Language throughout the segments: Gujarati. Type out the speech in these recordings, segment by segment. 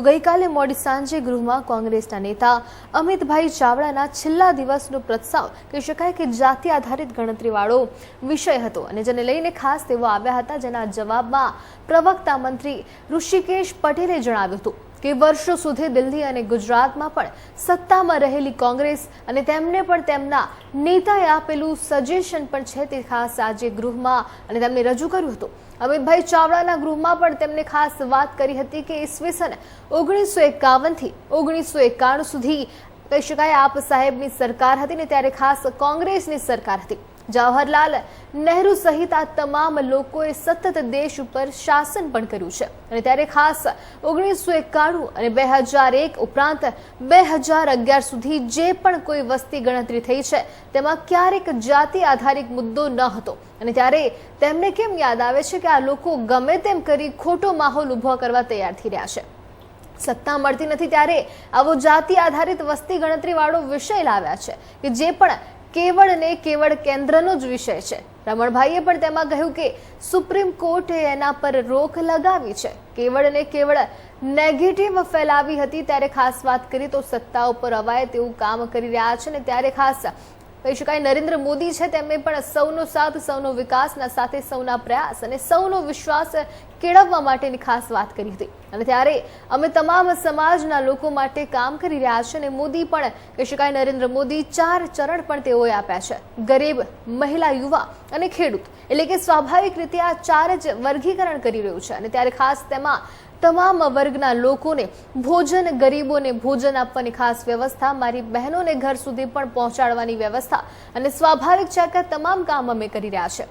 તો ગઈકાલે મોડી સાંજે ગૃહમાં કોંગ્રેસના નેતા અમિતભાઈ ચાવડાના છેલ્લા દિવસનો પ્રસ્તાવ કહી શકાય કે જાતિ આધારિત ગણતરીવાળો વિષય હતો અને જેને લઈને ખાસ તેઓ આવ્યા હતા, જેના જવાબમાં પ્રવક્તા મંત્રી ઋષિકેશ પટેલે જણાવ્યું હતું. કે વર્ષો સુધી દિલ્હી અને ગુજરાતમાં પણ સત્તામાં રહેલી કોંગ્રેસ અને તેમને પણ તેમના નેતાએ આપેલું સજેશન પણ છે તે ખાસ આજે ગૃહમાં અને તેમને રજૂ કર્યું હતું. અમિતભાઈ ચાવડાના ગૃહમાં પણ તેમને ખાસ વાત કરી હતી કે ઈસવીસન ઓગણીસો એકાવનથી ઓગણીસો એકાણું સુધી કહી શકાય આપ સાહેબની સરકાર હતી ને ત્યારે ખાસ કોંગ્રેસની સરકાર હતી. જવાહરલાલ નહેરુ સહિત આ તમામ લોકોએ સતત દેશ ઉપર શાસન પણ કર્યું છે. અને ત્યારે ખાસ ઓગણીસો એકાણું અને બે હજાર એક ઉપરાંત બે હજાર અગિયાર સુધી જે પણ કોઈ વસ્તી ગણતરી થઈ છે, તેમાં ક્યારેક જાતિ આધારિત મુદ્દો ન હતો. અને ત્યારે તેમને કેમ યાદ આવે છે કે આ લોકો ગમે તેમ કરી ખોટો માહોલ ઊભો કરવા તૈયાર થઈ રહ્યા છે? સત્તા મળતી નથી ત્યારે આવો જાતિ આધારિત વસ્તી ગણતરી વાળો વિષય લાવ્યા છે કે જે પણ કેવળ ને કેવળ કેન્દ્રનો જ વિષય છે. રમણભાઈએ પણ તેમાં કહ્યું કે સુપ્રીમ કોર્ટે એના પર રોક લગાવી છે. કેવળ ને કેવળ નેગેટિવ ફેલાવી હતી ત્યારે ખાસ વાત કરી તો સત્તા ઉપર અવાય તેવું કામ કરી રહ્યા છે ને ત્યારે ખાસ કહી શકાય નરેન્દ્ર મોદી છે તેમણે પણ સૌનો સાથ, સૌનો વિકાસના સાથે સૌના પ્રયાસ અને સૌનો વિશ્વાસ કેળવવા માટેની ખાસ વાત કરી હતી. અને ત્યારે અમે તમામ સમાજના લોકો માટે કામ કરી રહ્યા છે અને મોદી પણ કહી શકાય નરેન્દ્ર મોદી ચાર ચરણ પણ તેઓએ આપ્યા છે. ગરીબ, મહિલા, યુવા અને ખેડૂત. એટલે કે સ્વાભાવિક રીતે આ ચાર જ વર્ગીકરણ કરી રહ્યું છે. અને ત્યારે ખાસ તેમાં તમામ વર્ગના લોકોને ભોજન, ગરીબોને ભોજન આપવાની ખાસ વ્યવસ્થા, મારી બહેનોને ઘર સુધી પણ પહોંચાડવાની વ્યવસ્થા અને સ્વાભાવિક છે કે તમામ કામ અમે કરી રહ્યા છે.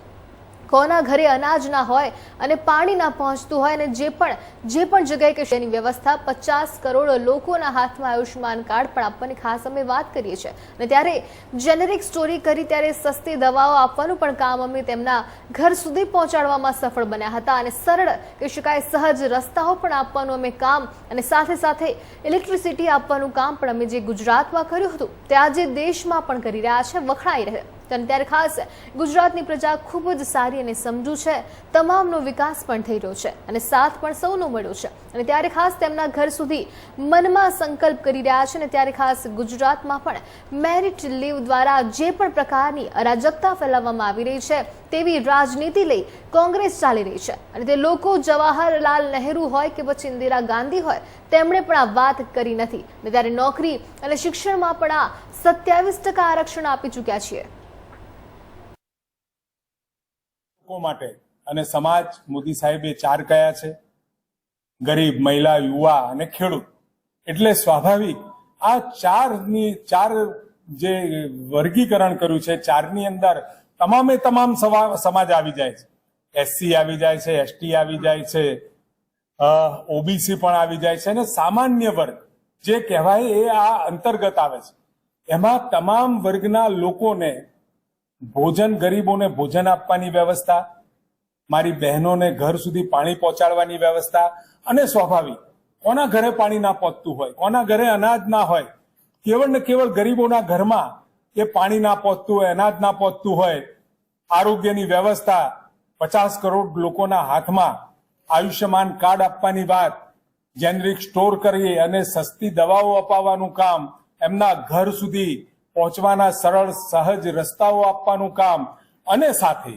કોના ઘરે અનાજ ના હોય અને પાણી ના પહોંચતું હોય અને જે પણ જે પણ જગ્યાએ કે એની વ્યવસ્થા પચાસ કરોડ લોકોના હાથમાં આયુષ્યમાન કાર્ડ પણ આપવાની ખાસ અમે વાત કરીએ છીએ. અને ત્યારે જેનેરિક સ્ટોરી કરી ત્યારે સસ્તી દવાઓ આપવાનું પણ કામ અમે તેમના ઘર સુધી પહોંચાડવામાં સફળ બન્યા હતા અને સરળ કહી શકાય સહજ રસ્તાઓ પણ આપવાનું અમે કામ અને સાથે સાથે ઇલેક્ટ્રિસિટી આપવાનું કામ પણ અમે જે ગુજરાતમાં કર્યું હતું તે આજે દેશમાં પણ કરી રહ્યા છે, વખણાઈ રહે અને ત્યારે ખાસ ગુજરાતની પ્રજા ખૂબ જ સારી અને સમજુ છે. તમામનો વિકાસ પણ થઈ રહ્યો છે અને સાથ પણ સૌનો મળ્યો છે. અને ત્યારે ખાસ તેમના ઘર સુધી મનમાં સંકલ્પ કરી રહ્યા છે અને ત્યારે ખાસ ગુજરાતમાં પણ મેરિટ લીવ દ્વારા જે પણ પ્રકારની અરાજકતા ફેલાવવામાં આવી રહી છે તેવી રાજનીતિ લઈ કોંગ્રેસ ચાલી રહી છે. અને તે લોકો જવાહરલાલ નહેરુ હોય કે પછી ઇન્દિરા ગાંધી હોય, તેમણે પણ આ વાત કરી નથી. ત્યારે નોકરી અને શિક્ષણમાં પણ આ સત્યાવીસ ટકા આરક્ષણ આપી ચૂક્યા છીએ. લોકો માટે અને સમાજ મોદી સાહેબે ચાર કયા છે? ગરીબ, મહિલા, યુવા અને ખેડૂત. એટલે સ્વાભાવિક આ ચારની, ચાર જે વર્ગીકરણ કર્યું છે, ચારની અંદર તમામે તમામ સમાજ આવી જાય છે. એસસી આવી જાય છે, એસટી આવી જાય છે ઓબીસી પણ આવી જાય છે અને સામાન્ય વર્ગ જે કહેવાય એ આ અંતર્ગત આવે છે. એમાં તમામ વર્ગના લોકોને ભોજન ગરીબોને ભોજન આપવાની વ્યવસ્થા, મારી બહેનોને ઘર સુધી પાણી પહોંચાડવાની વ્યવસ્થા, અને સ્વાભાવિક, કોના ઘરે પાણી ના પહોંચતું હોય, કોના ઘરે અનાજ ના હોય, કેવળ ને કેવળ ગરીબોના ઘરમાં એ પાણી ના પહોંચતું હોય, અનાજ ના પહોંચતું હોય, આરોગ્યની વ્યવસ્થા પચાસ કરોડ લોકોના હાથમાં આયુષ્યમાન કાર્ડ આપવાની વાત, જેનરિક સ્ટોર કરી અને સસ્તી દવાઓ અપાવવાનું કામ, એમના ઘર સુધી પહોંચવાના સરળ, સહજ રસ્તાઓ આપવાનું કામ અને સાથે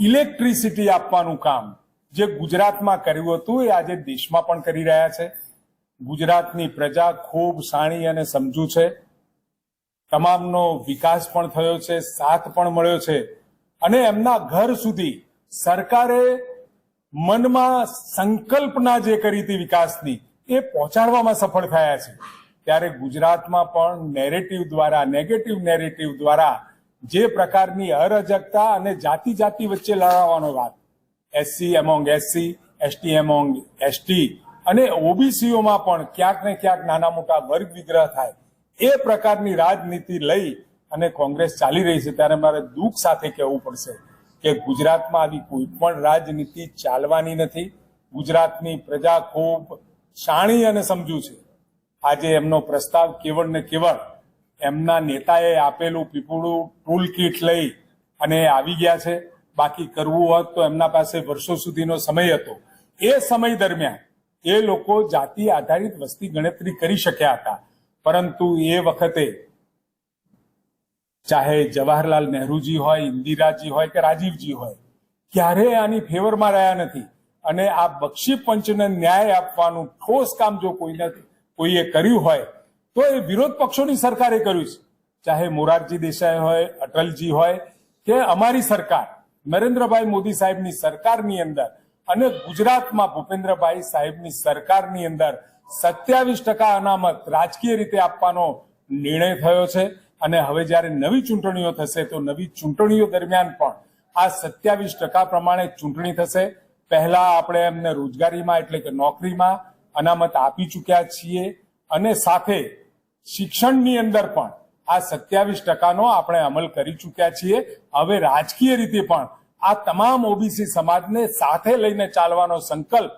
ઇલેક્ટ્રિસિટી આપવાનું કામ જે ગુજરાતમાં કર્યું હતું, એ આજે દેશમાં પણ કરી રહ્યા છે. ગુજરાતની પ્રજા ખૂબ સાણી અને સમજુ છે. તમામનો વિકાસ પણ થયો છે, સાથ પણ મળ્યો છે અને એમના ઘર સુધી સરકારે મનમાં સંકલ્પના જે કરી હતી વિકાસની, એ પહોંચાડવામાં સફળ થયા છે. ત્યારે ગુજરાતમાં પણ નેરેટિવ દ્વારા નેગેટિવ નેરેટિવ દ્વારા જે પ્રકારની અરાજકતા અને જાતિ જાતિ વચ્ચે લડાવવાનો વાત SC among SC ST among ST અને ઓબીસીઓમાં પણ ક્યાંક ને ક્યાંક નાના મોટા વર્ગ વિગ્રહ થાય. એ પ્રકારની રાજનીતિ લઈ અને કોંગ્રેસ ચાલી રહી છે. ત્યારે મારે દુઃખ સાથે કહેવું પડશે કે ગુજરાતમાં આવી કોઈ પણ રાજનીતિ ચાલવાની નથી. ગુજરાતની પ્રજા ખૂબ શાણી અને સમજુ છે. આજે એમનો પ્રસ્તાવ કેવળ ને કેવળ એમના નેતાએ આપેલું પીપળું ટૂલ કીટ લઈ અને આવી ગયા છે. બાકી કરવું હોત તો એમના પાસે વર્ષો સુધીનો સમય હતો. એ સમય દરમિયાન એ લોકો જાતિ આધારિત વસ્તી ગણતરી કરી શક્યા હતા. પરંતુ એ વખતે ચાહે જવાહરલાલ નહેરુજી હોય, ઇન્દિરાજી હોય કે રાજીવજી હોય ક્યારેય આની ફેવરમાં રહ્યા નથી. અને આ બક્ષી પંચને ન્યાય આપવાનું ઠોસ કામ જો કોઈને કોઈએ કર્યું હોય, તો એ વિરોધ પક્ષોની સરકારે કર્યું છે. ચાહે મોરારજી દેસાઈ હોય, અટલજી હોય, કે અમારી સરકાર, નરેન્દ્રભાઈ મોદી સાહેબની સરકારની અંદર અને ગુજરાતમાં ભૂપેન્દ્રભાઈ સાહેબની સરકારની અંદર સત્યાવીસ ટકા અનામત રાજકીય રીતે આપવાનો નિર્ણય થયો છે. અને હવે જ્યારે નવી ચૂંટણીઓ થશે, તો નવી ચૂંટણીઓ દરમિયાન પણ આ સત્યાવીસ ટકા પ્રમાણે ચૂંટણી થશે. પહેલા આપણે એમને રોજગારીમાં એટલે કે નોકરીમાં અનામત આપી ચૂક્યા છીએ અને સાથે શિક્ષણની અંદર પણ આ સત્યાવીસ ટકાનો આપણે અમલ કરી ચૂક્યા છીએ. હવે રાજકીય રીતે પણ આ તમામ ઓબીસી સમાજને સાથે લઈને ચાલવાનો સંકલ્પ